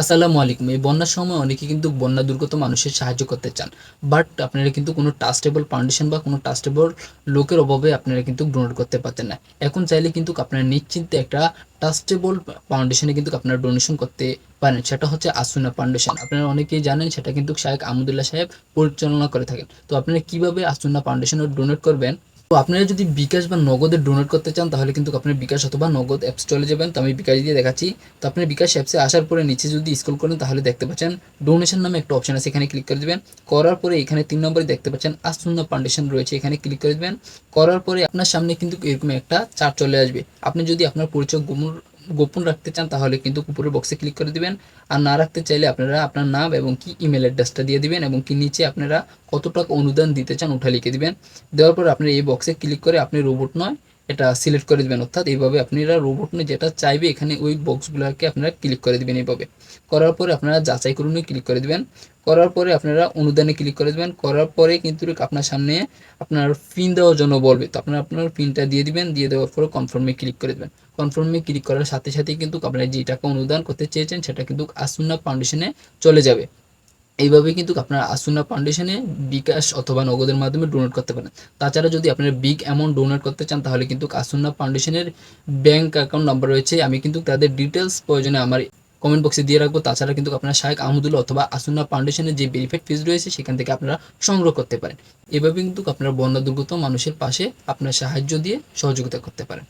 আসসালামু আলাইকুম। এই বন্যার সময় অনেকে কিন্তু বন্যা দুর্গত মানুষের সাহায্য করতে চান। বাট আপনারা কিন্তু কোনো ট্রাস্টেবল ফাউন্ডেশন বা কোনো ট্রাস্টেবল লোকের অভাবে আপনারা কিন্তু ডোনেট করতে পারতেন না। এখন চাইলে কিন্তু আপনারা নিশ্চিন্তে একটা ট্রাস্টেবল ফাউন্ডেশনে কিন্তু আপনারা ডোনেশন করতে পারেন। সেটা হচ্ছে আসুনা ফাউন্ডেশন আপনারা অনেকেই জানেন, সেটা কিন্তু শাহেক আহমদুল্লাহ সাহেব পরিচালনা করে থাকেন। তো আপনারা কীভাবে আসুনা ফাউন্ডেশনে ডোনেট করবেন? তো আপনারা যদি বিকাশ বা নগদে ডোনেট করতে চান, তাহলে কিন্তু আপনার বিকাশ অথবা নগদ অ্যাপস চলে যাবেন। তো আমি বিকাশ দিয়ে দেখাচ্ছি। তো আপনার বিকাশ অ্যাপসে আসার পরে নিচে যদি স্ক্রল করেন, তাহলে দেখতে পাচ্ছেন ডোনেশন নামে একটা অপশন আছে, এখানে ক্লিক করে দেবেন। করার পরে এখানে তিন নম্বরে দেখতে পাচ্ছেন আসন্ন ফাউন্ডেশন রয়েছে, এখানে ক্লিক করে দেবেন। করার পরে আপনার সামনে কিন্তু এরকম একটা চার্ট চলে আসবে। আপনি যদি আপনার পরিচয় গোপন গোপন রাখতে চান, তাহলে কিন্তু উপরের বক্সে ক্লিক করে দিবেন। আর না রাখতে চাইলে আপনারা আপনার নাম এবং কি ইমেল অ্যাড্রেসটা দিয়ে দিবেন এবং কি নিচে আপনারা কত টাকা অনুদান দিতে চান ওটা লিখে দিবেন। দেওয়ার পর আপনি এই বক্সে ক্লিক করে আপনি রোবট নয় এটা সিলেক্ট করে দেবেন। অর্থাৎ এইভাবে আপনারা রোবট নিয়ে যেটা চাইবে, এখানে ওই বক্সগুলোকে আপনারা ক্লিক করে দিবেন এইভাবে। করার পরে আপনারা যাচাই করুন ক্লিক করে দিবেন। করার পরে আপনারা অনুদানে ক্লিক করে দেবেন। করার পরে কিন্তু আপনার সামনে আপনার পিন দেওয়ার জন্য বলবে। তো আপনারা আপনার পিনটা দিয়ে দিবেন, দিয়ে দেওয়ার পরে কনফার্মে ক্লিক করে দেবেন। কনফার্মে ক্লিক করার সাথে সাথে কিন্তু আপনারা যে টাকা অনুদান করতে চেয়েছেন, সেটা কিন্তু আসুন্না ফাউন্ডেশনে চলে যাবে। এইভাবে কিন্তু আপনারা আসুনা ফাউন্ডেশনে বিকাশ অথবা নগদের মাধ্যমে ডোনেট করতে পারেন। তাছাড়া যদি আপনারা বিগ অ্যামাউন্ট ডোনেট করতে চান, তাহলে কিন্তু আসুনা ফাউন্ডেশনের ব্যাংক অ্যাকাউন্ট নাম্বার রয়েছে। আমি কিন্তু তাদের ডিটেলস প্রয়োজনে আমার কমেন্ট বক্সে দিয়ে রাখব। তাছাড়া কিন্তু আপনারা শাহেক আহমদুল্লাহ অথবা আসুনা ফাউন্ডেশনের যে ভেরিফাইড ফিজ রয়েছে, সেখান থেকে আপনারা সংগ্রহ করতে পারেন। এভাবে কিন্তু আপনারা বন্যা দুর্গত মানুষের পাশে আপনার সাহায্য দিয়ে সহযোগিতা করতে পারেন।